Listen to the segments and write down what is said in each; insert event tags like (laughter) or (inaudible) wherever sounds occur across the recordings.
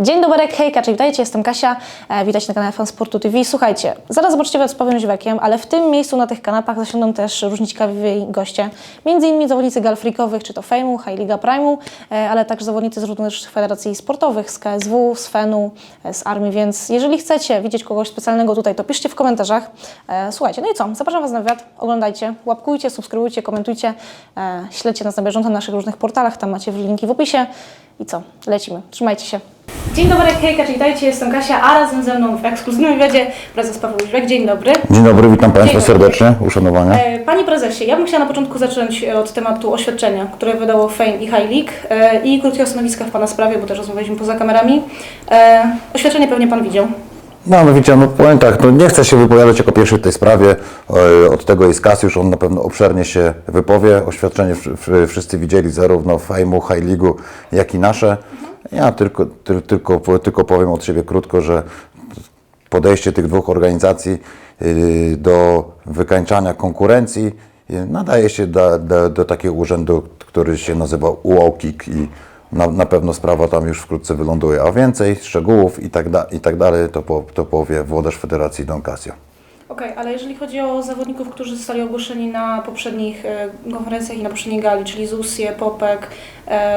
Dzień dobry, hejka, czyli witajcie, jestem Kasia, e, witajcie na kanale Fan Sportu TV. Słuchajcie, zaraz zobaczycie was z Pawłem ale w tym miejscu na tych kanapach zasiądą też różni ciekawi goście. Między innymi zawodnicy gal freakowych, czy to Fejmu, High Liga Prime'u, e, ale także zawodnicy z różnych federacji sportowych, z KSW, z FEN-u, e, z Armii, więc jeżeli chcecie widzieć kogoś specjalnego tutaj, to piszcie w komentarzach. E, Słuchajcie, no i co, zapraszam was na wywiad, oglądajcie, łapkujcie, subskrybujcie, komentujcie, e, śledźcie nas na bieżąco na naszych różnych portalach, tam macie linki w opisie. I co, lecimy, trzymajcie się. Dzień dobry, hejka, czyli witajcie, jestem Kasia, a razem ze mną w ekskluzywnym wywiadzie prezes Paweł Jóźwek. Dzień dobry. Dzień dobry, witam Państwa dobry. serdecznie, uszanowania. E, Panie prezesie, ja bym chciała na początku zacząć e, od tematu oświadczenia, które wydało Fame i High League e, i krótkiego stanowiska w Pana sprawie, bo też rozmawialiśmy poza kamerami. E, Oświadczenie pewnie Pan widział. No, no widzicie, no powiem tak, no nie chcę się wypowiadać jako pierwszy w tej sprawie, e, od tego jest Kasiusz, on na pewno obszernie się wypowie, oświadczenie wsz- wsz- wszyscy widzieli zarówno w Fejmu, High jak i nasze. Ja tylko, ty, tylko, tylko powiem od siebie krótko, że podejście tych dwóch organizacji y, do wykańczania konkurencji y, nadaje się do, do, do takiego urzędu, który się nazywa UOKiK i na, na pewno sprawa tam już wkrótce wyląduje. A więcej szczegółów i tak, da, i tak dalej to, po, to powie włodarz Federacji Don Casio. Okej, ale jeżeli chodzi o zawodników, którzy zostali ogłoszeni na poprzednich e, konferencjach i na poprzedniej gali, czyli Zusie, Popek,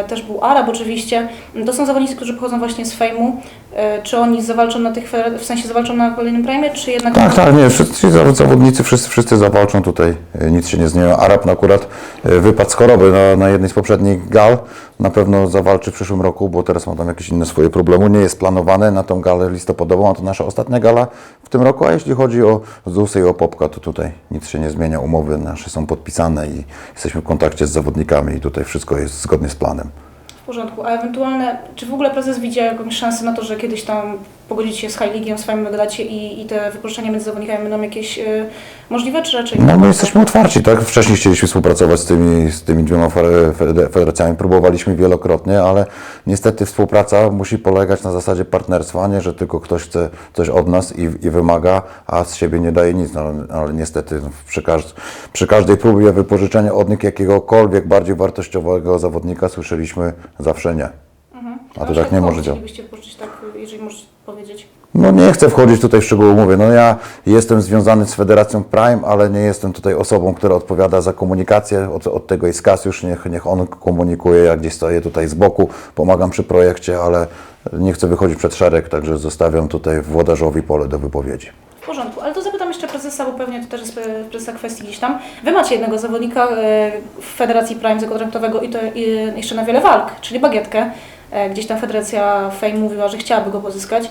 też był Arab oczywiście, to są zawodnicy, którzy pochodzą właśnie z Fejmu. E, czy oni zawalczą na tych, w sensie zawalczą na kolejnym prime, czy jednak... Tak, tak, nie, wszyscy zaw- zawodnicy, wszyscy, wszyscy zawalczą tutaj, y, nic się nie zmieni. Arab no akurat wypadł z choroby na, na jednej z poprzednich gal, na pewno zawalczy w przyszłym roku, bo teraz ma tam jakieś inne swoje problemy, nie jest planowane na tą galę listopadową, a to nasza ostatnia gala w tym roku, a jeśli chodzi o Zusę i o Popka, to tutaj nic się nie zmienia, umowy nasze są podpisane i jesteśmy w kontakcie z zawodnikami i tutaj wszystko jest zgodnie z planem. W porządku, a ewentualne, czy w ogóle prezes widzi jakąś szansę na to, że kiedyś tam pogodzicie się z High League'iem, swoim dogadacie i, i te wypożyczenia między zawodnikami będą jakieś y, możliwe, czy raczej No my jesteśmy otwarci, tak? Wcześniej chcieliśmy współpracować z tymi, z tymi dwiema federacjami, próbowaliśmy wielokrotnie, ale niestety współpraca musi polegać na zasadzie partnerstwa, a nie, że tylko ktoś chce coś od nas i, i wymaga, a z siebie nie daje nic, no, ale niestety przy, każd- przy każdej próbie wypożyczenia od nich jakiegokolwiek bardziej wartościowego zawodnika słyszeliśmy zawsze nie. A to tak nie może działać. Tak, jeżeli możecie powiedzieć. No nie chcę wchodzić tutaj w szczegóły, mówię, no ja jestem związany z Federacją Prime, ale nie jestem tutaj osobą, która odpowiada za komunikację, od, od tego jest Kasiusz, niech, niech on komunikuje, ja gdzieś stoję tutaj z boku, pomagam przy projekcie, ale nie chcę wychodzić przed szereg, także zostawiam tutaj włodarzowi pole do wypowiedzi. W porządku, ale to zapytam jeszcze prezesa, bo pewnie to też jest e, prezesa kwestii gdzieś tam. Wy macie jednego zawodnika e, w Federacji Prime zakontraktowego i to e, jeszcze na wiele walk, czyli Bagietkę. E, Gdzieś tam Federacja Fame mówiła, że chciałaby go pozyskać.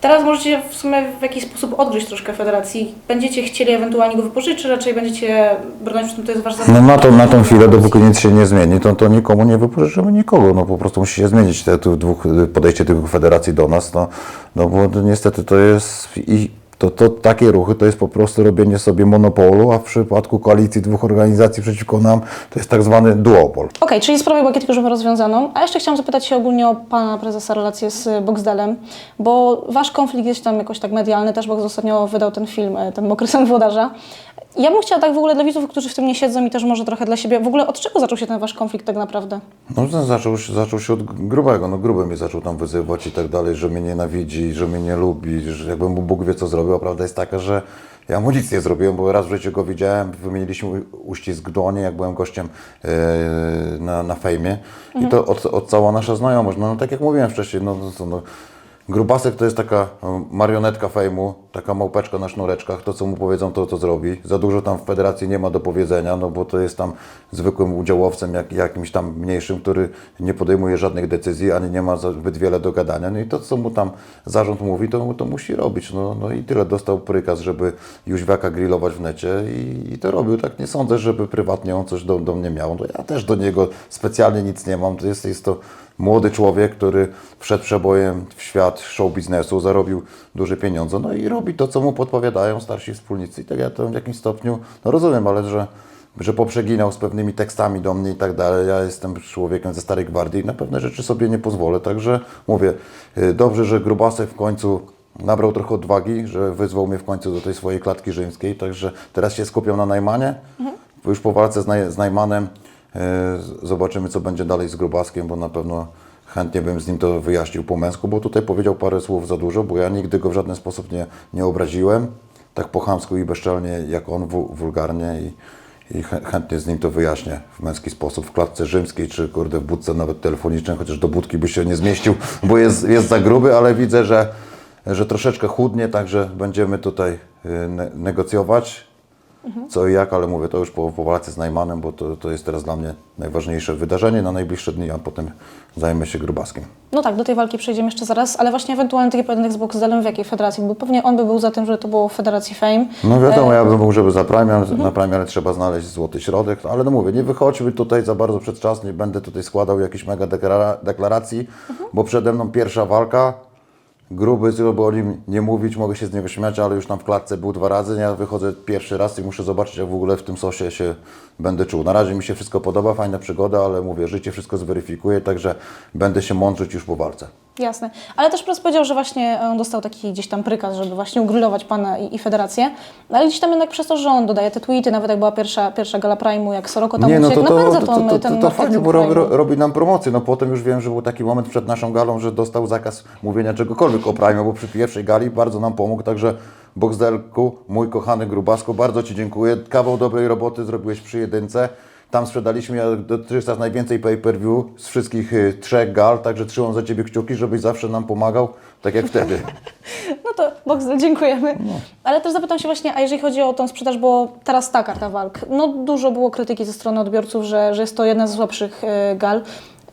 Teraz możecie w sumie w jakiś sposób odgryźć troszkę Federacji. Będziecie chcieli ewentualnie go wypożyczyć, czy raczej będziecie bronić, że to jest wasz No zawodnik? na, to, na tą chwilę, dopóki nic się nie zmieni, to, to nikomu nie wypożyczymy nikogo, no po prostu musi się zmienić te tu dwóch, podejście tych federacji do nas, no, no bo niestety to jest i to, to takie ruchy to jest po prostu robienie sobie monopolu, a w przypadku koalicji dwóch organizacji przeciwko nam to jest tak zwany duopol. Okej, czyli sprawę bagietki już rozwiązaną. A jeszcze chciałam zapytać się ogólnie o Pana Prezesa relacje z Boxdelem, bo Wasz konflikt jest tam jakoś tak medialny, też Box ostatnio wydał ten film, e, ten mokry sen. Ja bym chciała tak w ogóle dla widzów, którzy w tym nie siedzą i też może trochę dla siebie, w ogóle od czego zaczął się ten Wasz konflikt tak naprawdę? No to zaczął, się- zaczął się od grubego, no gruby mnie zaczął tam wyzywać i tak dalej, że mnie nienawidzi, że mnie nie lubi, że jakby mu Bóg wie co zrobił, a prawda jest taka, że ja mu nic nie zrobiłem, bo raz w życiu go widziałem, wymieniliśmy u- uścisk dłoni, jak byłem gościem e, na, na fejmie. I to od, od cała nasza znajomość, no, no tak jak mówiłem wcześniej, no, no, no Grubasek to jest taka no, marionetka fejmu, taka małpeczka na sznureczkach, to co mu powiedzą, to to zrobi. Za dużo tam w federacji nie ma do powiedzenia, no bo to jest tam zwykłym udziałowcem, jak, jakimś tam mniejszym, który nie podejmuje żadnych decyzji, ani nie ma zbyt wiele do gadania. No i to, co mu tam zarząd mówi, to, to musi robić. No, no i tyle dostał prykaz, żeby Jóźwiaka grillować w necie i, i to robił. Tak nie sądzę, żeby prywatnie on coś do, do mnie miał. No ja też do niego specjalnie nic nie mam. To jest, jest to młody człowiek, który wszedł przebojem w świat show biznesu, zarobił duże pieniądze, no i robi to, co mu podpowiadają starsi wspólnicy. I tak ja to w jakimś stopniu no rozumiem, ale że, że poprzeginał z pewnymi tekstami do mnie i tak dalej. Ja jestem człowiekiem ze Starej Gwardii i na pewne rzeczy sobie nie pozwolę. Także mówię, y, dobrze, że Grubasek w końcu nabrał trochę odwagi, że wyzwał mnie w końcu do tej swojej klatki rzymskiej, także teraz się skupiam na Najmanie. Już po walce z, Naj, z Najmanem zobaczymy, co będzie dalej z Grubaskiem, bo na pewno chętnie bym z nim to wyjaśnił po męsku, bo tutaj powiedział parę słów za dużo, bo ja nigdy go w żaden sposób nie, nie obraziłem, tak po chamsku i bezczelnie, jak on wu- wulgarnie i, i chę- chętnie z nim to wyjaśnię w męski sposób, w klatce rzymskiej, czy kurde w budce nawet telefonicznej, chociaż do budki by się nie zmieścił, bo jest, jest za gruby, ale widzę, że, że troszeczkę chudnie, także będziemy tutaj ne- negocjować co i jak, ale mówię to już po, po walce z Najmanem, bo to, to jest teraz dla mnie najważniejsze wydarzenie na najbliższe dni, a potem zajmę się grubaskiem. No tak, do tej walki przejdziemy jeszcze zaraz, ale właśnie ewentualnie taki pojedynek z Boxdelem w jakiej federacji? Bo pewnie on by był za tym, że to było w Federacji Fame. No wiadomo, E, ja bym był, żeby za Prime, ale na Prime ale trzeba znaleźć złoty środek, ale no mówię, nie wychodźmy tutaj za bardzo przed czas, nie będę tutaj składał jakichś mega deklara- deklaracji, bo przede mną pierwsza walka, gruby, żeby o nim nie mówić, mogę się z niego śmiać, ale już tam w klatce był dwa razy, ja wychodzę pierwszy raz i muszę zobaczyć, jak w ogóle w tym sosie się będę czuł. Na razie mi się wszystko podoba, fajna przygoda, ale mówię, życie wszystko zweryfikuje, także będę się mądrzyć już po walce. Jasne. Ale też Pros powiedział, że właśnie on dostał taki gdzieś tam prykaz, żeby właśnie ugrylować Pana i, i Federację. No ale gdzieś tam jednak przez to, że on dodaje te tweety, nawet jak była pierwsza, pierwsza gala Prime'u, jak Soroko tam Nie, no uciekł, to, to, napędza to, to, ten to, to fajnie, bo robi, Prime'u. robi nam promocję. No potem już wiem, że był taki moment przed naszą galą, że dostał zakaz mówienia czegokolwiek o Prime, bo przy pierwszej gali bardzo nam pomógł, także Boxdelku, mój kochany grubasku, bardzo Ci dziękuję. Kawał dobrej roboty zrobiłeś przy jedynce. Tam sprzedaliśmy ja dotychczas najwięcej pay-per-view z wszystkich y, trzech gal, także trzymam za Ciebie kciuki, żebyś zawsze nam pomagał, tak jak wtedy. (laughs) No to Boxdel, dziękujemy. No. Ale też zapytam się właśnie, a jeżeli chodzi o tą sprzedaż, bo teraz ta karta walk, no dużo było krytyki ze strony odbiorców, że, że jest to jedna z słabszych e, gal.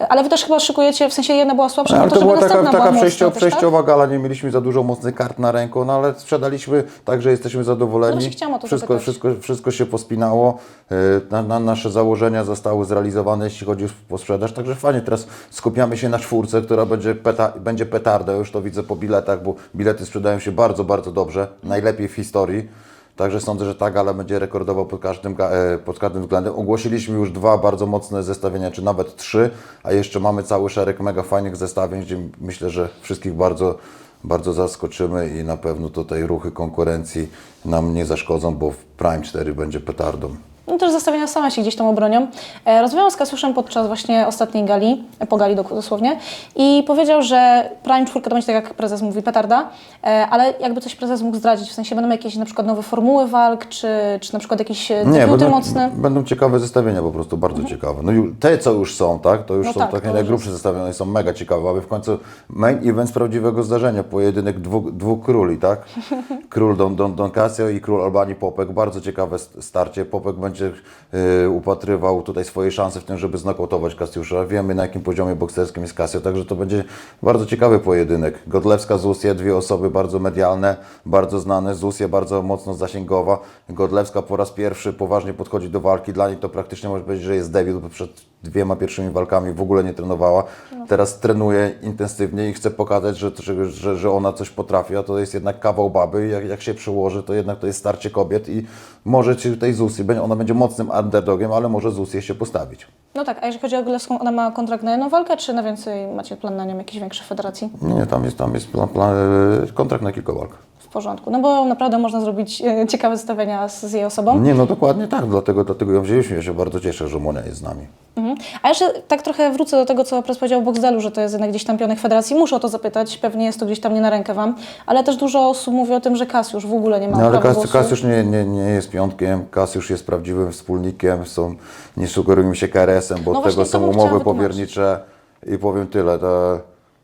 Ale Wy też chyba szykujecie, w sensie jedna była słabsza, No, no ale to, to była taka, taka była przejścio, mocna też, tak? przejściowa gala, nie mieliśmy za dużo mocnych kart na ręku, no ale sprzedaliśmy, także jesteśmy No zadowoleni. właśnie chciałam o to wszystko, zapytać. wszystko, wszystko się pospinało, e, na, na, nasze założenia zostały zrealizowane, jeśli chodzi o sprzedaż, także fajnie, teraz skupiamy się na czwórce, która będzie, peta, będzie petarda, już to widzę po biletach, bo bilety sprzedają się bardzo, bardzo dobrze, najlepiej w historii. Także sądzę, że ta gala będzie rekordowa pod każdym, e, pod każdym względem. Ogłosiliśmy już dwa bardzo mocne zestawienia, czy nawet trzy, a jeszcze mamy cały szereg mega fajnych zestawień, gdzie myślę, że wszystkich bardzo, bardzo zaskoczymy i na pewno tutaj ruchy konkurencji nam nie zaszkodzą, bo w Prime 4 będzie petardą. No też zestawienia same się gdzieś tam obronią. E, Rozmawiałam z Kasiuszem podczas właśnie ostatniej gali, e, po gali dosłownie, i powiedział, że Prime 4 to będzie tak jak prezes mówi, petarda, e, ale jakby coś prezes mógł zdradzić, w sensie będą jakieś na przykład nowe formuły walk, czy, czy na przykład jakieś e, debiuty będą, mocne. będą ciekawe zestawienia, po prostu bardzo ciekawe. No i te, co już są, tak, to już No są tak, takie najgrubsze zestawienia, są mega ciekawe, aby w końcu main event z prawdziwego zdarzenia, pojedynek dwóch, dwóch króli, tak? (laughs) Król Don, Don, Don Casio i król Albanii Popek, bardzo ciekawe st- starcie. Popek będzie y, upatrywał tutaj swoje szanse w tym, żeby znokautować Kasiusza. Wiemy na jakim poziomie bokserskim jest Casio, także to będzie bardzo ciekawy pojedynek. Godlewska, Zusja, dwie osoby bardzo medialne, bardzo znane. Zusja bardzo mocno zasięgowa. Godlewska po raz pierwszy poważnie podchodzi do walki. Dla niej to praktycznie może powiedzieć, że jest debiut, bo przed dwiema pierwszymi walkami w ogóle nie trenowała. Teraz trenuje intensywnie i chce pokazać, że, że, że ona coś potrafi, a to jest jednak kawał baby. Jak, jak się przyłoży, to jednak to jest starcie kobiet i może ci Zusji, będzie- ona będzie mocnym underdogiem, ale może Zusję się postawić. No tak, a jeżeli chodzi o Glewską, ona ma kontrakt na jedną walkę, czy na więcej macie plan na nią jakiejś większej federacji? Nie, tam jest, tam jest plan, plan, e, kontrakt na kilka walk. W porządku, no bo naprawdę można zrobić e, ciekawe zestawienia z, z jej osobą. Nie, no dokładnie tak, dlatego, dlatego ją wzięliśmy. Ja się bardzo cieszę, że Monia jest z nami. Mhm. A jeszcze tak trochę wrócę do tego, co Pres powiedział o Boxdelu, że to jest jednak gdzieś tam pionek federacji. Muszę o to zapytać, pewnie jest to gdzieś tam nie na rękę Wam, ale też dużo osób mówi o tym, że Kasiusz w ogóle nie ma No ale prawa Kas. Kasiusz nie, nie, nie jest piątkiem, Kasiusz jest prawdziwym wspólnikiem, są, nie sugerujmy się KRS-em, bo No tego są umowy powiernicze i powiem tyle, to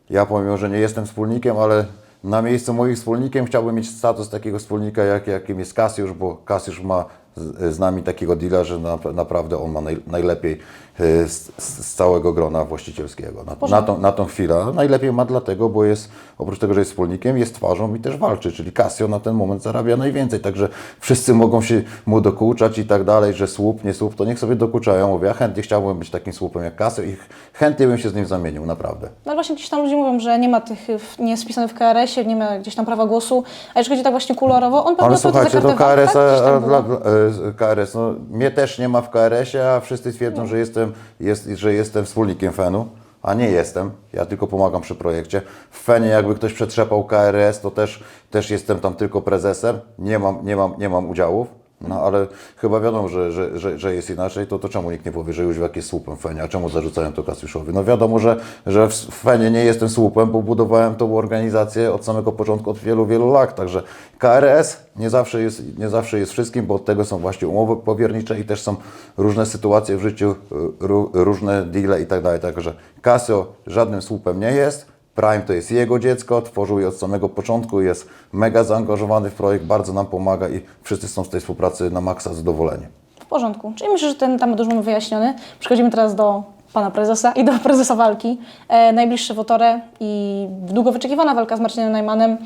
ja powiem, że nie jestem wspólnikiem, ale na miejscu moich wspólnikiem chciałbym mieć status takiego wspólnika, jak, jakim jest Kasiusz, bo Kasiusz ma z, nami takiego deala, że na, naprawdę on ma naj, najlepiej y, z, całego grona właścicielskiego. Na, na, tą, na tą chwilę. Najlepiej ma dlatego, bo jest, oprócz tego, że jest wspólnikiem, jest twarzą i też walczy, czyli Casio na ten moment zarabia najwięcej, także wszyscy mogą się mu dokuczać i tak dalej, że słup, nie słup, to niech sobie dokuczają. Mówię, ja chętnie chciałbym być takim słupem jak Casio i ch- chętnie bym się z nim zamienił, naprawdę. No właśnie gdzieś tam ludzie mówią, że nie ma tych, nie jest wpisany w KRS-ie, nie ma gdzieś tam prawa głosu, a jeżeli chodzi tak właśnie kolorowo, on pewnie Ale słuchajcie, to kartę KRS, walk, tak? Dla, dla, e, KRS, no, mnie też nie ma w KRS-ie, a wszyscy twierdzą, że, jestem, jest, że jestem wspólnikiem FEN-u, a nie jestem. Ja tylko pomagam przy projekcie. W FEN-ie jakby ktoś przetrzepał KRS, to też, też jestem tam tylko prezesem, nie mam, nie mam, nie mam udziałów. No ale chyba wiadomo, że, że, że, że jest inaczej, to, to czemu nikt nie powie, że Jóźwiak jest słupem w Fenie, a czemu zarzucają to Kasiuszowi? No wiadomo, że, że w Fenie nie jestem słupem, bo budowałem tą organizację od samego początku, od wielu, wielu lat, także KRS nie zawsze jest, nie zawsze jest wszystkim, bo od tego są właśnie umowy powiernicze i też są różne sytuacje w życiu, ró- różne deale i tak dalej, także Casio żadnym słupem nie jest, Prime to jest jego dziecko, tworzył je od samego początku, jest mega zaangażowany w projekt, bardzo nam pomaga i wszyscy są z tej współpracy na maksa zadowoleni. W porządku. Czyli myślę, że ten temat już mamy wyjaśniony. Przechodzimy teraz do pana prezesa i do (laughs) prezesa walki. E, najbliższe wotorę i długo wyczekiwana walka z Marcinem Najmanem.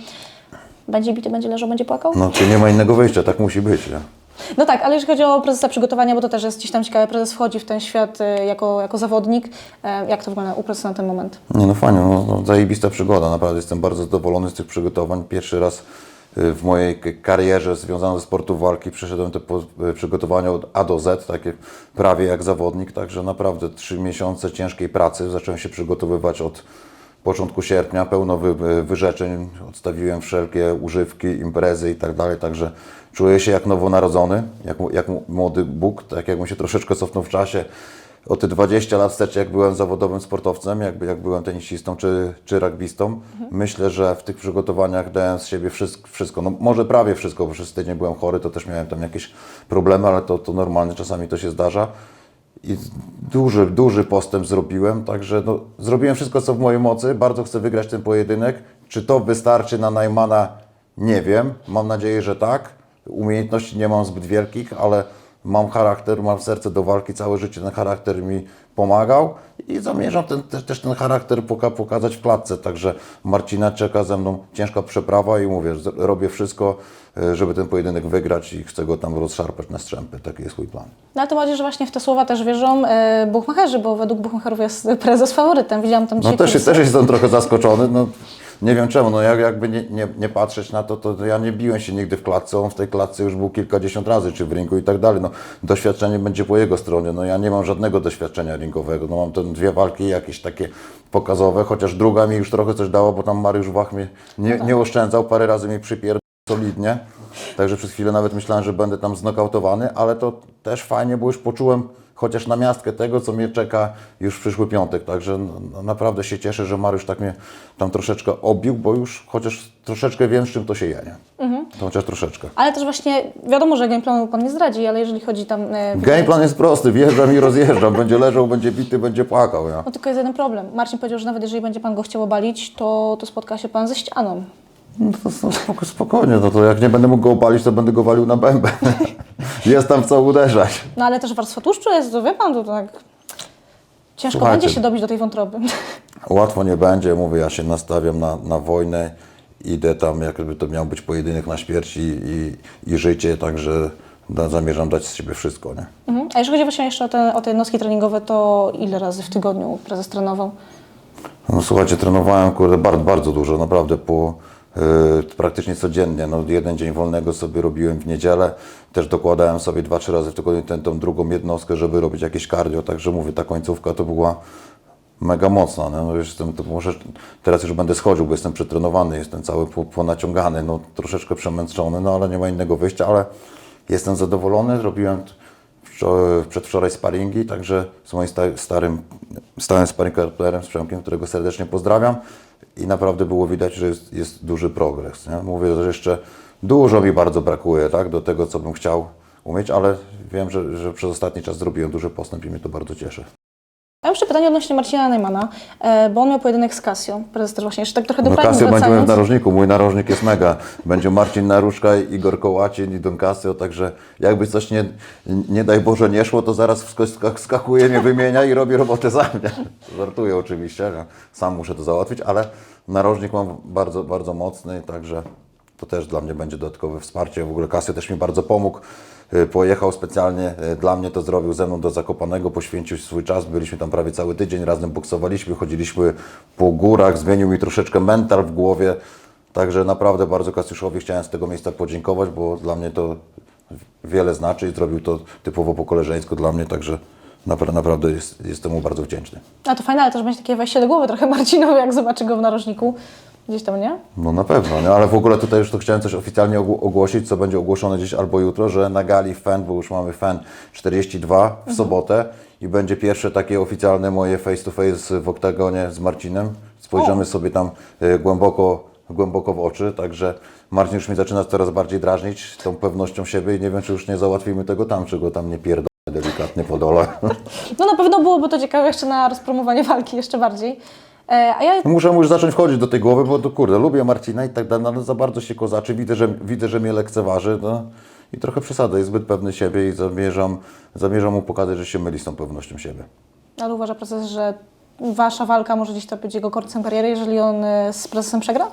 Będzie bity, będzie leżał, będzie płakał? No, czy nie ma innego wyjścia, tak musi być. Nie? No tak, ale jeżeli chodzi o prezesa przygotowania, bo to też jest gdzieś tam ciekawe, prezes wchodzi w ten świat e, jako, jako zawodnik. E, jak to wygląda u prezesa na ten moment? Nie no fajnie, no, no, zajebista przygoda, naprawdę jestem bardzo zadowolony z tych przygotowań. Pierwszy raz y, w mojej karierze związanej ze sportu walki przeszedłem te y, przygotowania od A do Z, takie prawie jak zawodnik, także naprawdę trzy miesiące ciężkiej pracy. Zacząłem się przygotowywać od początku sierpnia, pełno wy, wyrzeczeń, odstawiłem wszelkie używki, imprezy i tak dalej, także czuję się jak nowonarodzony, jak, jak młody Bóg, tak jakbym się troszeczkę cofnął w czasie o te 20 lat wstecz, jak byłem zawodowym sportowcem, jak, jak byłem tenisistą czy, czy rugbystą. Myślę, że w tych przygotowaniach dałem z siebie wszystko, wszystko, no może prawie wszystko, bo przez tydzień byłem chory, to też miałem tam jakieś problemy, ale to, to normalne, czasami to się zdarza. I duży, duży postęp zrobiłem, także no, zrobiłem wszystko, co w mojej mocy. Bardzo chcę wygrać ten pojedynek. Czy to wystarczy na Najmana? Nie wiem. Mam nadzieję, że tak. Umiejętności nie mam zbyt wielkich, ale mam charakter, mam serce do walki. Całe życie ten charakter mi pomagał i zamierzam ten, też, też ten charakter poka pokazać w klatce. Także Marcina czeka ze mną ciężka przeprawa i mówię, robię wszystko, e, żeby ten pojedynek wygrać i chcę go tam rozszarpać na strzępy. Taki jest mój plan. No ale to bardziej, że właśnie w te słowa też wierzą e, buchmacherzy, bo według buchmacherów jest prezes faworytem. Widziałam tam No też, też jestem trochę zaskoczony. No, nie wiem czemu, no jak, jakby nie, nie, nie patrzeć na to, to ja nie biłem się nigdy w klatce, on w tej klatce już był kilkadziesiąt razy, czy w ringu i tak dalej. No, doświadczenie będzie po jego stronie, no ja nie mam żadnego doświadczenia ringowego, no mam te dwie walki jakieś takie pokazowe, chociaż druga mi już trochę coś dała, bo tam Mariusz Wach mnie nie, nie oszczędzał, parę razy mi przypierdolił solidnie, także przez chwilę nawet myślałem, że będę tam znokautowany, ale to też fajnie, bo już poczułem chociaż na miastkę tego, co mnie czeka już w przyszły piątek, także naprawdę się cieszę, że Mariusz tak mnie tam troszeczkę obił, bo już chociaż troszeczkę wiem, z czym to się je, nie? To chociaż troszeczkę. Ale też właśnie wiadomo, że gameplanu pan nie zdradzi, ale jeżeli chodzi tam... E, Gameplan jest prosty, wjeżdżam i rozjeżdżam, będzie leżał, będzie bity, będzie płakał, ja. No tylko jest jeden problem. Marcin powiedział, że nawet jeżeli będzie pan go chciał obalić, to, to spotka się pan ze ścianą. No to, to spoko, spokojnie, no to jak nie będę mógł go opalić, to będę go walił na bębę. (laughs) jest tam w co uderzać. No ale też warstwa tłuszczu jest, to wie pan, to tak... Ciężko Słuchajcie. będzie się dobić do tej wątroby. (laughs) Łatwo nie będzie, mówię, ja się nastawiam na, na wojnę, idę tam, jakby to miał być pojedynek na śmierć i, i, i życie, także da, zamierzam dać z siebie wszystko, nie? Mhm. A jeżeli chodzi właśnie jeszcze o te, o te jednostki treningowe, to ile razy w tygodniu prezes trenował? No słuchajcie, trenowałem kurde, bardzo, bardzo dużo, naprawdę po y, praktycznie codziennie. No, jeden dzień wolnego sobie robiłem w niedzielę. Też dokładałem sobie dwa, trzy razy w tygodniu tę tą drugą jednostkę, żeby robić jakieś cardio. Także mówię, ta końcówka to była mega mocna. No, jestem, to może, teraz już będę schodził, bo jestem przetrenowany, jestem cały po- ponaciągany, no, troszeczkę przemęczony, no ale nie ma innego wyjścia, ale jestem zadowolony. Zrobiłem wczor- przedwczoraj sparingi, także z moim sta- starym, stałym sparring partnerem, z Przemkiem, którego serdecznie pozdrawiam i naprawdę było widać, że jest, jest duży progres. Nie? Mówię, że jeszcze dużo mi bardzo brakuje tak, do tego, co bym chciał umieć, ale wiem, że, że przez ostatni czas zrobiłem duży postęp i mnie to bardzo cieszy. Mam jeszcze pytanie odnośnie Marcina Najmana, e, bo on miał pojedynek z Casio. Prezes też właśnie jeszcze tak trochę do No Casio będziemy w wracając. narożniku, mój narożnik jest mega. Będzie Marcin Naruszka, Igor Kołacin i Don Casio, także jakby coś nie, nie daj Boże nie szło, to zaraz skakuje, mnie wymienia i robi robotę za mnie. (laughs) Żartuję oczywiście, sam muszę to załatwić, ale narożnik mam bardzo, bardzo mocny, także to też dla mnie będzie dodatkowe wsparcie. W ogóle Casio też mi bardzo pomógł. Y, Pojechał specjalnie y, dla mnie, to zrobił ze mną do Zakopanego, poświęcił swój czas. Byliśmy tam prawie cały tydzień, razem boksowaliśmy, chodziliśmy po górach, zmienił mi troszeczkę mental w głowie. Także naprawdę bardzo Kasiuszowi chciałem z tego miejsca podziękować, bo dla mnie to wiele znaczy i zrobił to typowo po koleżeńsku dla mnie, także napra- naprawdę jest, jestem mu bardzo wdzięczny. A to fajne, ale też będzie takie wejście do głowy trochę (laughs) Marcinowi, jak zobaczy go w narożniku. Gdzieś tam, nie? No na pewno, nie? ale w ogóle tutaj już to chciałem coś oficjalnie ogł- ogłosić, co będzie ogłoszone dziś albo jutro, że na gali FAN, bo już mamy FAN 42 w sobotę i będzie pierwsze takie oficjalne moje face to face w oktagonie z Marcinem. Spojrzymy sobie tam y, głęboko, głęboko w oczy, także Marcin już mnie zaczyna coraz bardziej drażnić tą pewnością siebie i nie wiem, czy już nie załatwimy tego tam, czy go tam nie pierdolę delikatnie po dole. No na pewno byłoby to ciekawe jeszcze na rozpromowanie walki jeszcze bardziej. E, a ja Muszę mu już zacząć wchodzić do tej głowy, bo to kurde, lubię Marcina i tak dalej, no, ale za bardzo się kozaczy, widzę, że, widzę, że mnie lekceważy no, i trochę przesada, jest zbyt pewny siebie i zamierzam, zamierzam mu pokazać, że się myli z tą pewnością siebie. Ale uważa prezes, że wasza walka może gdzieś to być jego końcem kariery, jeżeli on e, z prezesem przegra?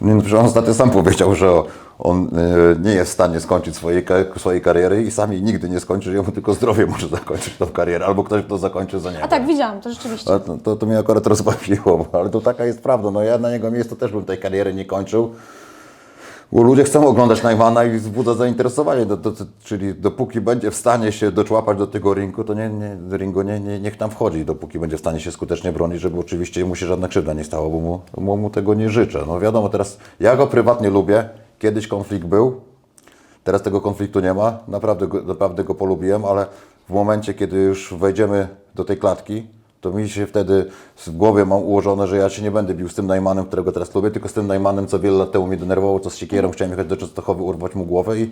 Nie, no, on ostatnio sam powiedział, że on e, nie jest w stanie skończyć swojej, swojej kariery i sam jej nigdy nie skończy, że jemu tylko zdrowie (laughs) może zakończyć tą karierę, albo ktoś to zakończy za niego. A tak, widziałam, to rzeczywiście. To, to, to mnie akurat rozbawiło, ale to taka jest prawda. No ja na jego miejscu też bym tej kariery nie kończył. Bo ludzie chcą oglądać Najmana i wzbudza zainteresowanie. Do, do, czyli dopóki będzie w stanie się doczłapać do tego ringu, to nie, nie, ringu nie, nie, niech tam wchodzi. Dopóki będzie w stanie się skutecznie bronić, żeby oczywiście mu się żadna krzywda nie stała, bo mu, bo mu tego nie życzę. No wiadomo, teraz ja go prywatnie lubię. Kiedyś konflikt był, Teraz tego konfliktu nie ma, naprawdę naprawdę go polubiłem, ale w momencie, kiedy już wejdziemy do tej klatki, to mi się wtedy w głowie mam ułożone, że ja się nie będę bił z tym Najmanem, którego teraz lubię, tylko z tym Najmanem, co wiele lat temu mnie denerwowało, co z siekierą chciałem jechać do Częstochowy, urwać mu głowę i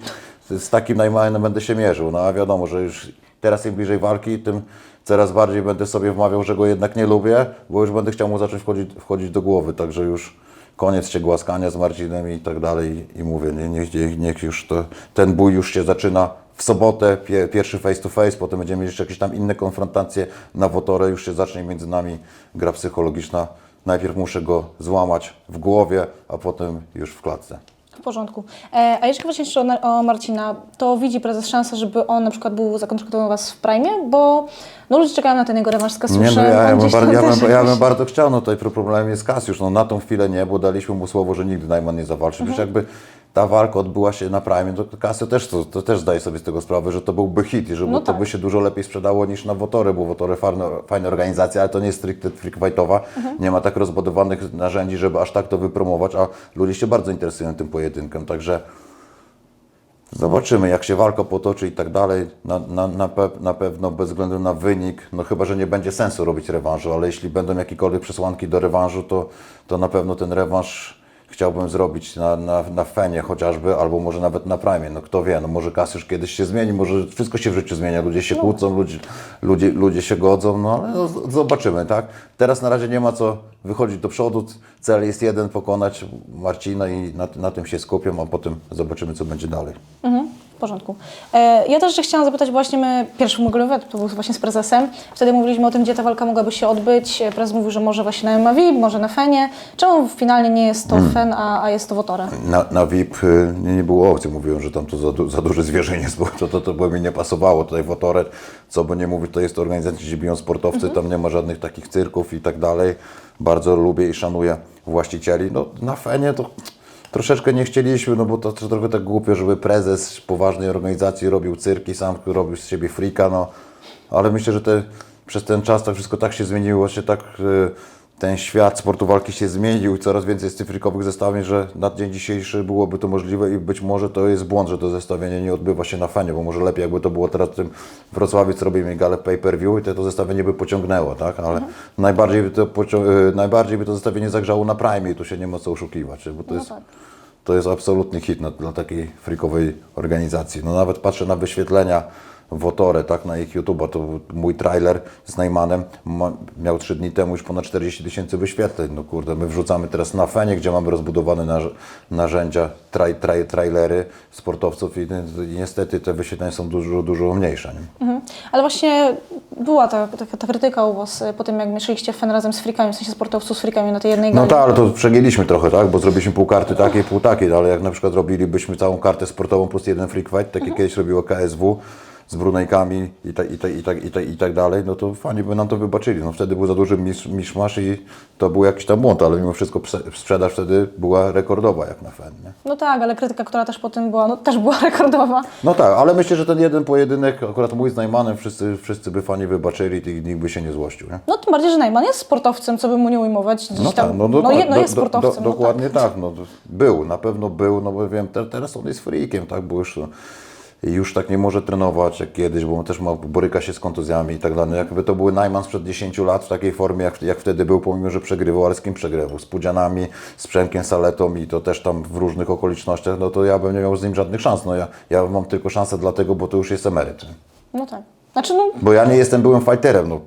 z takim Najmanem będę się mierzył. No a wiadomo, że już teraz im bliżej walki, tym coraz bardziej będę sobie wmawiał, że go jednak nie lubię, bo już będę chciał mu zacząć wchodzić, wchodzić do głowy, także już koniec się głaskania z Marcinem i tak dalej i mówię, nie, niech, niech, już to, ten bój już się zaczyna w sobotę, pie, pierwszy face to face, potem będziemy mieć jeszcze jakieś tam inne konfrontacje na Wotorę, już się zacznie między nami gra psychologiczna. Najpierw muszę go złamać w głowie, a potem już w klatce. W porządku. E, a jeśli chodzi jeszcze o, o Marcina, to widzi prezes szansę, żeby on na przykład był zakontraktowany u Was w Prime, bo no, ludzie czekają na ten jego rewanż z Nie, Kasiuszem. no ja, ja, bym tam ja, bym, ja bym bardzo chciał, no tutaj problem jest Kasiusz, no na tą chwilę nie, bo daliśmy mu słowo, że nigdy Najman nie zawalczy. Przecież jakby ta walka odbyła się na Prime, to Kasio też, to, to też zdaje sobie z tego sprawę, że to byłby hit i że No to tak. by się dużo lepiej sprzedało niż na Wotory, bo Wotory fajna, fajna organizacja, ale to nie jest stricte freak fightowa, nie ma tak rozbudowanych narzędzi, żeby aż tak to wypromować, a ludzie się bardzo interesują tym pojedynkiem, także Zobaczymy, jak się walka potoczy i tak dalej. Na, na, na, pe, na pewno bez względu na wynik, no chyba, że nie będzie sensu robić rewanżu, ale jeśli będą jakiekolwiek przesłanki do rewanżu, to, to na pewno ten rewanż chciałbym zrobić na, na, na Fenie chociażby, albo może nawet na Prime. No kto wie, no może Kasiusz kiedyś się zmieni, może wszystko się w życiu zmienia, ludzie się kłócą, ludzie, ludzie, ludzie się godzą, no ale no, zobaczymy, tak? Teraz na razie nie ma co wychodzić do przodu, cel jest jeden, pokonać Marcina i na, na tym się skupiam, a potem zobaczymy, co będzie dalej. Mhm, w porządku. E, ja też chciałam zapytać właśnie, my pierwszy mój wywiad to był właśnie z prezesem. Wtedy mówiliśmy o tym, gdzie ta walka mogłaby się odbyć. E, Prezes mówił, że może właśnie na MAVI, może na Fenie. Czemu finalnie nie jest to Fen, a, a jest to Wotore? Na, na VIP y, nie, nie było opcji. Mówiłem, że tam to za, du, za duży zwierzyniec, bo to, to, to by mi nie pasowało. Tutaj w Otoret, co by nie mówić, to jest organizacja, gdzie biją sportowcy, tam nie ma żadnych takich cyrków i tak dalej. Bardzo lubię i szanuję właścicieli. No, na Fenie to troszeczkę nie chcieliśmy, no bo to, to trochę tak głupio, żeby prezes poważnej organizacji robił cyrki, sam robił z siebie frika, no. Ale myślę, że te, przez ten czas tak wszystko tak się zmieniło, się tak y, ten świat sportu walki się zmienił i coraz więcej jest cyfrykowych zestawień, że na dzień dzisiejszy byłoby to możliwe i być może to jest błąd, że to zestawienie nie odbywa się na fanie, bo może lepiej jakby to było teraz w tym Wrocławiu, co robimy galę pay-per-view i to, to zestawienie by pociągnęło, tak? Ale najbardziej, by to y, najbardziej by to zestawienie zagrzało na Prime i tu się nie ma co oszukiwać, bo to jest... tak. To jest absolutny hit na, dla takiej freakowej organizacji. No nawet patrzę na wyświetlenia w Otore, tak, na ich YouTube'a, to mój trailer z Najmanem ma, miał trzy dni temu już ponad 40 tysięcy wyświetleń. No kurde, my wrzucamy teraz na Fenie, gdzie mamy rozbudowane narz, narzędzia, traj, traj, trailery sportowców i, niestety te wyświetlenia są dużo, dużo mniejsze. Nie? Mhm. Ale właśnie była ta, ta, ta krytyka u Was e, po tym, jak mieszaliście Fen razem z frikami, w sensie sportowców z frikami na tej jednej No gali. tak, ale to przegięliśmy trochę, tak? Bo zrobiliśmy pół karty takiej, pół takiej, ale jak na przykład robilibyśmy całą kartę sportową plus jeden free fight, tak jak kiedyś robiło KSW, z Brunejkami i tak, i, tak, i, tak, i, tak, i tak dalej, no to fani by nam to wybaczyli. No wtedy był za duży misz, miszmasz i to był jakiś tam błąd, ale mimo wszystko prze- sprzedaż wtedy była rekordowa jak na FEN, nie? No tak, ale krytyka, która też po tym była, no też była (laughs) rekordowa. No tak, ale myślę, że ten jeden pojedynek, akurat mój z Najmanem, wszyscy, wszyscy by fani wybaczyli i nikt by się nie złościł, nie? No tym bardziej, że Najman jest sportowcem, co by mu nie ujmować. Gdzieś No tam, tak, no, no, dokład- je- no jest do- do- sportowcem. do- no dokładnie tak, no, był, na pewno był, no bo wiem, te, teraz on jest freakiem, tak, bo już, już tak nie może trenować jak kiedyś, bo on też ma, boryka się z kontuzjami i tak dalej. Jakby to był Najman sprzed 10 lat w takiej formie, jak, jak wtedy był, pomimo, że przegrywał, ale z kim przegrywał? Z Pudzianami, z Przemkiem Saletą i to też tam w różnych okolicznościach, no to ja bym nie miał z nim żadnych szans, no ja, ja mam tylko szansę dlatego, bo to już jest emeryt. No tak. Znaczy, no, Bo ja nie jestem byłym fighterem, no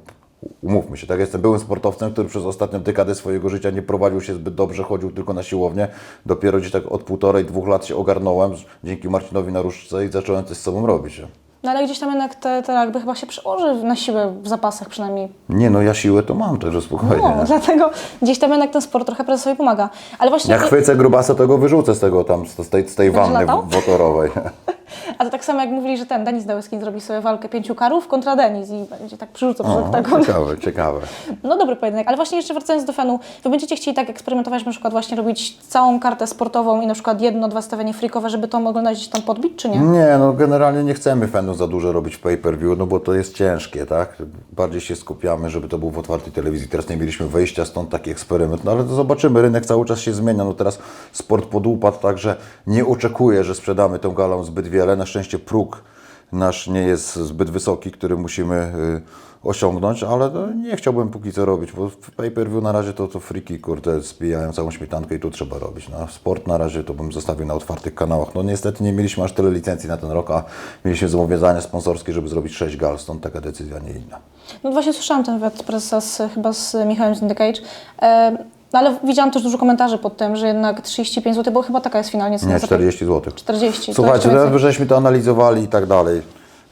umówmy się, tak? Jestem byłym sportowcem, który przez ostatnią dekadę swojego życia nie prowadził się zbyt dobrze, chodził tylko na siłownię. Dopiero gdzieś tak od półtorej, dwóch lat się ogarnąłem dzięki Marcinowi na różdżce i zacząłem coś z sobą robić. no ale gdzieś tam jednak te, te jakby chyba się przełoży na siłę w zapasach przynajmniej. Nie, no ja siłę to mam, także spokojnie. No, nie? dlatego gdzieś tam jednak ten sport trochę prezesowi pomaga. Ale właśnie, Jak chwycę grubasa, to go wyrzucę z tego tam, z tej, z tej wanny latał? (laughs) a to tak samo jak mówili, że ten Denis Dałyskin zrobi sobie walkę pięciu karów kontra Denis i będzie tak przerzucał przez oktagon. ciekawe, ciekawe. No dobry pojedynek, ale właśnie jeszcze wracając do fenu, wy będziecie chcieli tak eksperymentować, na przykład właśnie robić całą kartę sportową i na przykład jedno, dwa stawianie freakowe, żeby to oglądać gdzieś tam podbić, czy nie? Nie, no generalnie nie chcemy fanu za dużo robić w pay-per-view, no bo to jest ciężkie, tak? Bardziej się skupiamy, żeby to było w otwartej telewizji. Teraz nie mieliśmy wejścia, stąd taki eksperyment. No ale to zobaczymy, rynek cały czas się zmienia. No teraz sport podupadł, także nie oczekuję, że sprzedamy tą galą zbyt wiele. Na szczęście próg nasz nie jest zbyt wysoki, który musimy y, osiągnąć, ale nie chciałbym póki co robić, bo w pay-per-view na razie to, to friki, kurde, spijają całą śmietankę i tu trzeba robić. No, sport na razie to bym zostawił na otwartych kanałach. No niestety nie mieliśmy aż tyle licencji na ten rok, a mieliśmy zobowiązania sponsorskie, żeby zrobić 6 gal, stąd taka decyzja, nie inna. No właśnie słyszałam ten wywiad prezesa z, chyba z Michałem z The Cage, e, no ale widziałam też dużo komentarzy pod tym, że jednak 35 zł, bo chyba taka jest finalnie cena. Nie, za- 40 zł. 40. to Słuchajcie, więcej. żeśmy to analizowali i tak dalej.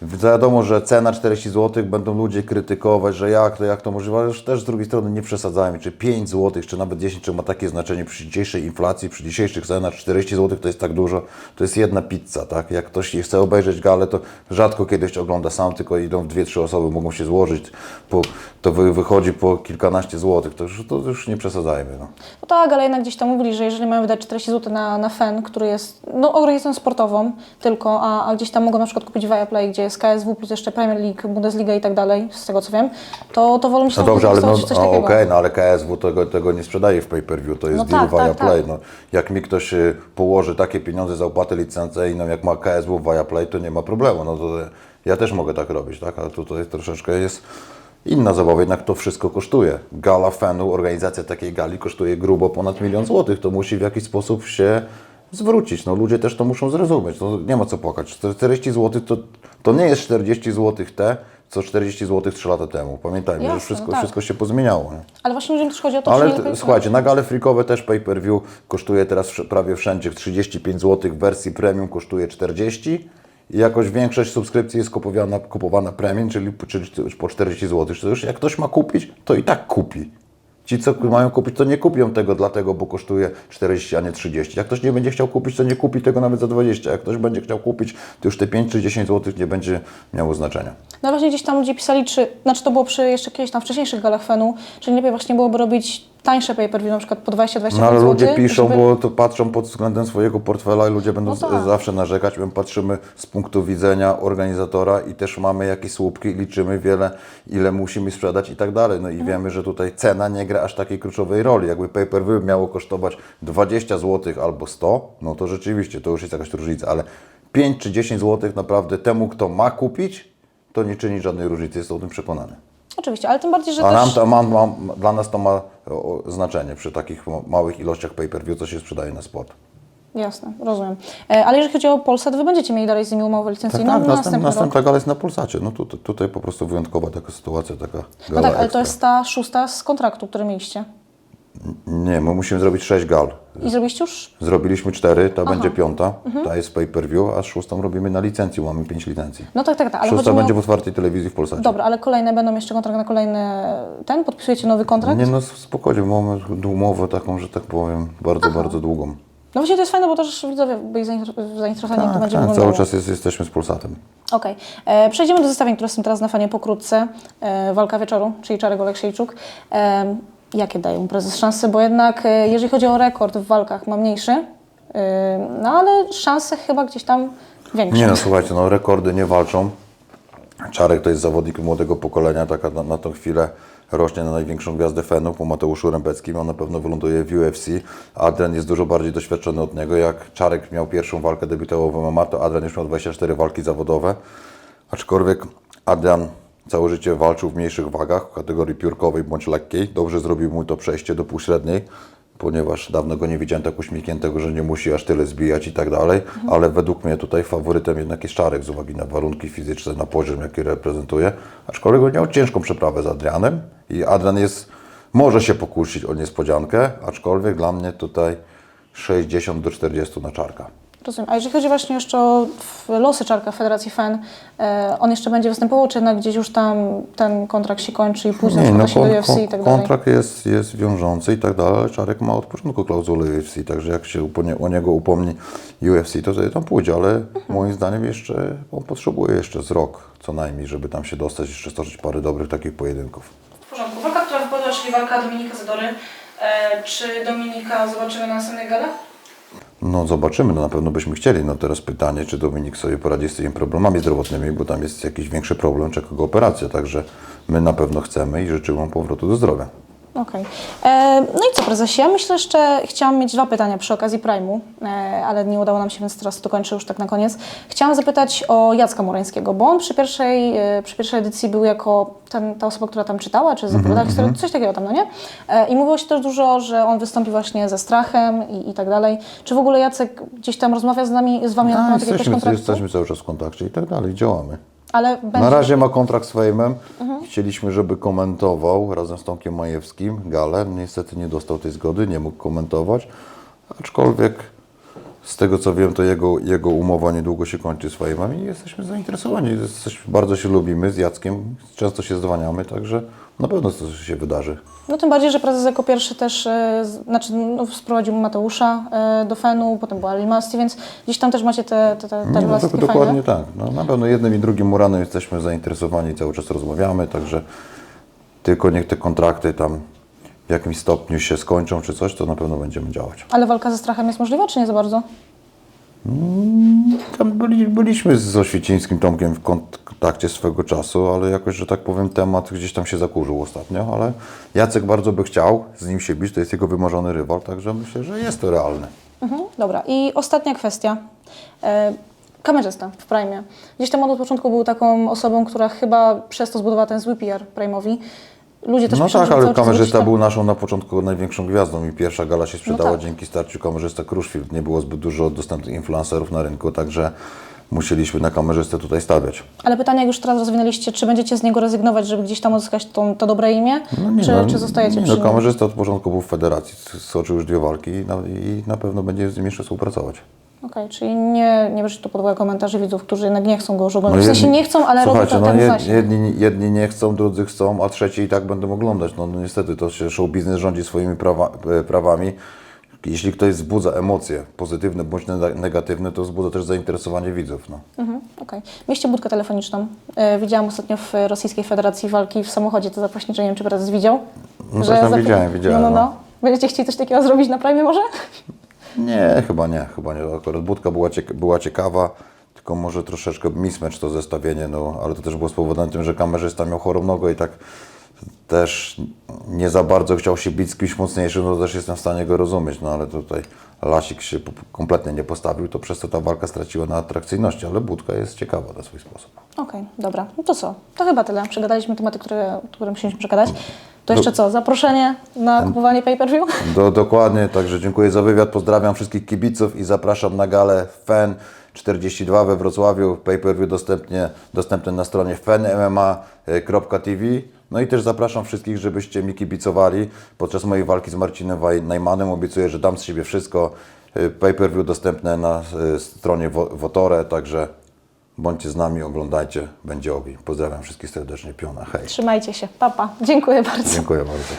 Wiadomo, że cena 40 zł będą ludzie krytykować, że jak to, jak to możliwe, ale też z drugiej strony nie przesadzajmy, czy 5 zł, czy nawet 10, czy ma takie znaczenie przy dzisiejszej inflacji, przy dzisiejszych cenach 40 zł to jest tak dużo, to jest jedna pizza, tak? Jak ktoś chce obejrzeć galę, to rzadko kiedyś ogląda sam, tylko idą w dwie, trzy osoby, mogą się złożyć, po, to wy, wychodzi po kilkanaście złotych, to już, to już nie przesadzajmy. No. No tak, ale jednak gdzieś tam mówili, że jeżeli mają wydać 40 zł na, na FEN, który jest no, organizacją sportową tylko, a, a gdzieś tam mogą na przykład kupić Viaplay, gdzie jest KSW plus jeszcze Premier League, Bundesliga i tak dalej, z tego co wiem, to, to wolą się No dobrze, ale no, inwestować w coś o, takiego. okej, no ale KSW tego, tego nie sprzedaje w pay-per-view, to jest No deal tak, via tak, Play. tak. No, jak mi ktoś y, położy takie pieniądze za opłatę licencyjną, jak ma KSW via Play, to nie ma problemu. No to ja też mogę tak robić, tak? Ale tutaj troszeczkę jest inna zabawa, jednak to wszystko kosztuje. Gala fanu, organizacja takiej gali kosztuje grubo ponad milion złotych. To musi w jakiś sposób się zwrócić. No ludzie też to muszą zrozumieć. No, nie ma co płakać. 40 zł to, to nie jest 40 zł te, co 40 zł 3 lata temu. Pamiętajmy, Jasne, że wszystko, tak. wszystko się pozmieniało. Nie? Ale właśnie też chodzi o to, Ale że... t- słuchajcie, na gale freakowe też pay-per-view kosztuje teraz prawie wszędzie 35 zł, w wersji premium kosztuje 40 i jakoś większość subskrypcji jest kupowana, kupowana premium, czyli, czyli po 40 zł. To już jak ktoś ma kupić, to i tak kupi. Ci, co mają kupić, to nie kupią tego dlatego, bo kosztuje 40, a nie 30. Jak ktoś nie będzie chciał kupić, to nie kupi tego nawet za 20. Jak ktoś będzie chciał kupić, to już te 5 czy 10 zł nie będzie miało znaczenia. No właśnie gdzieś tam ludzie pisali, czy, znaczy to było przy jeszcze kiedyś tam wcześniejszych galach Fenu, czy nie lepiej właśnie byłoby robić tańsze pay-per-view, na przykład po 20-25 No ale zł, ludzie piszą, żeby... bo to patrzą pod względem swojego portfela i ludzie będą No tak. zawsze narzekać. My patrzymy z punktu widzenia organizatora i też mamy jakieś słupki, liczymy wiele, ile musimy sprzedać i tak dalej. No i Mhm. wiemy, że tutaj cena nie gra aż takiej kluczowej roli. Jakby pay-per-view miało kosztować 20 zł albo 100, no to rzeczywiście to już jest jakaś różnica, ale 5 czy 10 zł naprawdę temu, kto ma kupić, to nie czyni żadnej różnicy, jest o tym przekonany. Oczywiście, ale tym bardziej, że A nam też... to, ma, ma, dla nas to ma o, znaczenie przy takich ma- małych ilościach pay-per-view, co się sprzedaje na sport. Jasne, rozumiem. E, ale jeżeli chodzi o Polsat, Wy będziecie mieli dalej z nimi umowę Tak, licencyjną tak, następ, następny następna gala jest na Polsacie. No tutaj, tutaj po prostu wyjątkowa taka sytuacja, taka No tak, ale to ekstra. jest ta szósta z kontraktu, który mieliście. Nie, my musimy zrobić sześć gal. I zrobiliście już? Zrobiliśmy cztery, ta będzie piąta, Mhm. ta jest pay-per-view, a szóstą robimy na licencji, mamy pięć licencji. No tak, tak, tak. Ale Szósta chodziło... będzie w otwartej telewizji w Polsacie. Dobra, ale kolejne będą jeszcze kontrakt na kolejny ten? Podpisujecie nowy kontrakt? Nie no, spokojnie, mamy umowę taką, że tak powiem, bardzo, bardzo długą. No właśnie to jest fajne, bo też widzowie byli zainter- zainteresowani, jak to Tak, będzie tak, wyglądało. cały czas jest, jesteśmy z Pulsatem. Okej. E, Przejdziemy do zestawień, które są teraz na fanie pokrótce. E, walka wieczoru, czyli Czarek Oleksiejczuk. E, jakie daje mu prezes szanse? Bo jednak, e, jeżeli chodzi o rekord w walkach, ma mniejszy, e, no ale szanse chyba gdzieś tam większe. Nie no, słuchajcie, no rekordy nie walczą. Czarek to jest zawodnik młodego pokolenia, taka na, na tą chwilę rośnie na największą gwiazdę fenu po Mateuszu Rębeckim. On na pewno wyląduje w UFC. Adrian jest dużo bardziej doświadczony od niego. Jak Czarek miał pierwszą walkę debiutową w MMA, to Adrian już miał 24 walki zawodowe. Aczkolwiek Adrian całe życie walczył w mniejszych wagach, w kategorii piórkowej bądź lekkiej. Dobrze zrobił mu to przejście do półśredniej, ponieważ dawno go nie widziałem tak uśmiechniętego, że nie musi aż tyle zbijać i tak dalej. Ale według mnie tutaj faworytem jednak jest Czarek z uwagi na warunki fizyczne, na poziom, jaki reprezentuje. Aczkolwiek on miał ciężką przeprawę z Adrianem i Adrian jest, może się pokusić o niespodziankę, aczkolwiek dla mnie tutaj 60 do 40 na Czarka. Rozumiem. A jeżeli chodzi właśnie jeszcze o losy Czarka w Federacji FEN, e, on jeszcze będzie występował, czy jednak gdzieś już tam ten kontrakt się kończy i później no, się do kon, UFC i tak kon, dalej? kontrakt jest, jest wiążący i tak dalej, ale Czarek ma od początku klauzulę UFC, także jak się o niego upomni UFC, to sobie tam pójdzie, ale Mhm. moim zdaniem jeszcze, on potrzebuje jeszcze z rok co najmniej, żeby tam się dostać, jeszcze stoczyć parę dobrych takich pojedynków. W porządku. Walka, która wypadła, czyli walka Dominika Zadory. E, czy Dominika zobaczymy na następnej gale? No zobaczymy, no na pewno byśmy chcieli. No teraz pytanie, czy Dominik sobie poradzi z tymi problemami zdrowotnymi, bo tam jest jakiś większy problem, czeka go operacja, także my na pewno chcemy i życzymy mu powrotu do zdrowia. Okej. E, No prezesie? Ja myślę, że jeszcze chciałam mieć dwa pytania przy okazji Prime'u, e, ale nie udało nam się, więc teraz dokończę już tak na koniec. Chciałam zapytać o Jacka Morańskiego, bo on przy pierwszej, e, przy pierwszej edycji był jako ten, ta osoba, która tam czytała, czy zapowiadała historię, coś takiego tam, no nie? E, I mówiło się też dużo, że on wystąpi właśnie ze strachem i, i tak dalej. Czy w ogóle Jacek gdzieś tam rozmawia z nami, z Wami na temat jakiegoś jesteśmy, kontraktu? jesteśmy cały czas w kontakcie i tak dalej, działamy. Ale będzie... Na razie ma kontrakt z Fejmem. Chcieliśmy, żeby komentował razem z Tomkiem Majewskim galę. Niestety nie dostał tej zgody, nie mógł komentować. Aczkolwiek z tego co wiem, to jego, jego umowa niedługo się kończy z i jesteśmy zainteresowani. Bardzo się lubimy z Jackiem, często się zdwaniamy, także na pewno coś się wydarzy. No tym bardziej, że prezes jako pierwszy też, e, z- znaczy no, sprowadził Mateusza e, do Fenu, potem była Limasti, więc gdzieś tam też macie te, te, te, te Nie, no, relacje to takie dokładnie fajne. tak. No, na pewno jednym i drugim Muranem jesteśmy zainteresowani, cały czas rozmawiamy, także tylko niech te kontrakty tam w jakimś stopniu się skończą czy coś, to na pewno będziemy działać. Ale walka ze strachem jest możliwa, czy nie za bardzo? Tam byli, byliśmy z Oświecińskim Tomkiem w kontakcie swego czasu, ale jakoś, że tak powiem, temat gdzieś tam się zakurzył ostatnio, ale Jacek bardzo by chciał z nim się bić, to jest jego wymarzony rywal, także myślę, że jest to realne. Mhm, dobra. I ostatnia kwestia. E, kamerzysta w Prime. Gdzieś tam on od początku był taką osobą, która chyba przez to zbudowała ten zły PR Prime'owi. Ludzie też No piszą, tak, że ale cały czas kamerzysta był naszą na początku największą gwiazdą i pierwsza gala się sprzedała tak. dzięki starciu kamerzysta Kruszwil. Nie było zbyt dużo dostępnych influencerów na rynku, także musieliśmy na kamerzystę tutaj stawiać. Ale pytanie, jak już teraz rozwinęliście, czy będziecie z niego rezygnować, żeby gdzieś tam uzyskać tą, to dobre imię, czy, no, czy zostajecie nie, przy no, nim? kamerzysta od początku był w federacji, stoczył już dwie walki i na, i na pewno będzie z nim jeszcze współpracować. Okej, czyli nie, nie bierzecie tu pod uwagę komentarzy widzów, którzy jednak nie chcą go już oglądać. No w sensie nie chcą, ale robią Słuchajcie, ten no, jed, jedni, jedni nie chcą, drudzy chcą, a trzeci i tak będą oglądać. No, no niestety to się show biznes rządzi swoimi prawa, e, prawami. Jeśli ktoś wzbudza emocje pozytywne bądź ne- negatywne, to wzbudza też zainteresowanie widzów. No. Mhm, okej. Mieliście budkę telefoniczną. E, widziałam ostatnio w Rosyjskiej Federacji Walki w samochodzie to zapaśnicze, nie wiem czy prezes widział. No coś tam za- widziałem, widziałem, No, no, no. no. Będziecie chcieli coś takiego zrobić na Prime może? Nie, chyba nie, chyba nie. Akurat budka była, cieka- była ciekawa, tylko może troszeczkę mismatch to zestawienie, no, ale to też było spowodowane tym, że kamerzysta miał chorą nogę i tak też nie za bardzo chciał się bić z kimś mocniejszym, no to też jestem w stanie go rozumieć, no ale tutaj Lasik się kompletnie nie postawił, to przez to ta walka straciła na atrakcyjności, ale budka jest ciekawa na swój sposób. Okej, dobra. No to co? To chyba tyle. Przegadaliśmy tematy, które, które musieliśmy przegadać. To jeszcze co? Zaproszenie na kupowanie pay-per-view? Do, dokładnie, także dziękuję za wywiad, pozdrawiam wszystkich kibiców i zapraszam na galę FEN 42 we Wrocławiu, pay-per-view dostępnie, dostępny na stronie fenmma.tv. No i też zapraszam wszystkich, żebyście mi kibicowali podczas mojej walki z Marcinem Najmanem. Obiecuję, że dam z siebie wszystko. Y, Pay-per-view dostępne na y, stronie Wo- Wotore, także bądźcie z nami, oglądajcie, będzie ogień. Pozdrawiam wszystkich serdecznie, piona, hej. Trzymajcie się. Papa. Dziękuję bardzo. Dziękuję bardzo.